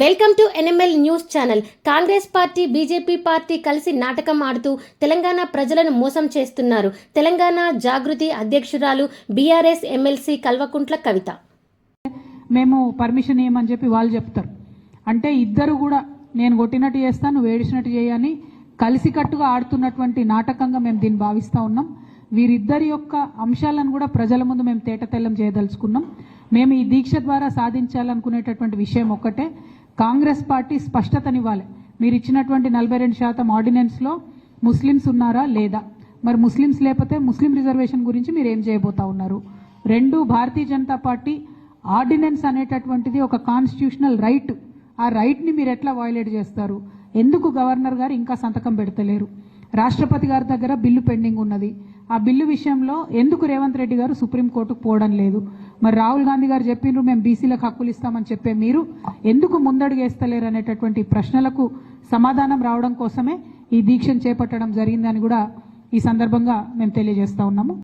Welcome to NML news channel. Congress party BJP party కలిసి నాటకం ఆడుతూ తెలంగాణ ప్రజలను మోసం చేస్తున్నారు. తెలంగాణ జాగృతి అధ్యక్షురాలు బీఆర్ఎస్ ఎమ్మెల్సీ కల్వకుంట్ల కవిత. మేము పర్మిషన్ ఇవ్వమని చెప్పి వాళ్ళు చెప్తారు. అంటే ఇద్దరు కూడా నేను కొట్టినట్టు చేస్తాను వేడిసినట్టు చేయని కలిసికట్టుగా ఆడుతున్నటువంటి నాటకంగా మేము దీన్ని భావిస్తూ ఉన్నాం. వీరిద్దరి యొక్క అంశాలను కూడా ప్రజల ముందు మేము తేటతెల్లం చేయదలుచుకున్నాం. మేము ఈ దీక్ష ద్వారా సాధించాలనుకునేటటువంటి విషయం ఒక్కటే. కాంగ్రెస్ పార్టీ స్పష్టతనివ్వాలి. మీరు ఇచ్చినటువంటి నలభై రెండు శాతం ఆర్డినెన్స్లో ముస్లిమ్స్ ఉన్నారా లేదా? మరి ముస్లిమ్స్ లేకపోతే ముస్లిం రిజర్వేషన్ గురించి మీరు ఏం చేయబోతా ఉన్నారు? రెండు భారతీయ జనతా పార్టీ ఆర్డినెన్స్ అనేటటువంటిది ఒక కాన్స్టిట్యూషనల్ రైట్ ఆ రైట్ని మీరు ఎట్లా వయలేట్ చేస్తారు? ఎందుకు గవర్నర్ గారు ఇంకా సంతకం పెడతలేరు? రాష్ట్రపతి గారి దగ్గర బిల్లు పెండింగ్ ఉన్నది. ఆ బిల్లు విషయంలో ఎందుకు రేవంత్ రెడ్డి గారు సుప్రీంకోర్టుకు పోవడం లేదు? మరి రాహుల్ గాంధీ గారు చెప్పిండ్రు మేము బీసీలకు హక్కులు ఇస్తామని చెప్పే మీరు ఎందుకు ముందడుగేస్తలేరు అనేటటువంటి ప్రశ్నలకు సమాధానం రావడం కోసమే ఈ దీక్షను చేపట్టడం జరిగిందని కూడా ఈ సందర్భంగా మేము తెలియజేస్తా ఉన్నాము.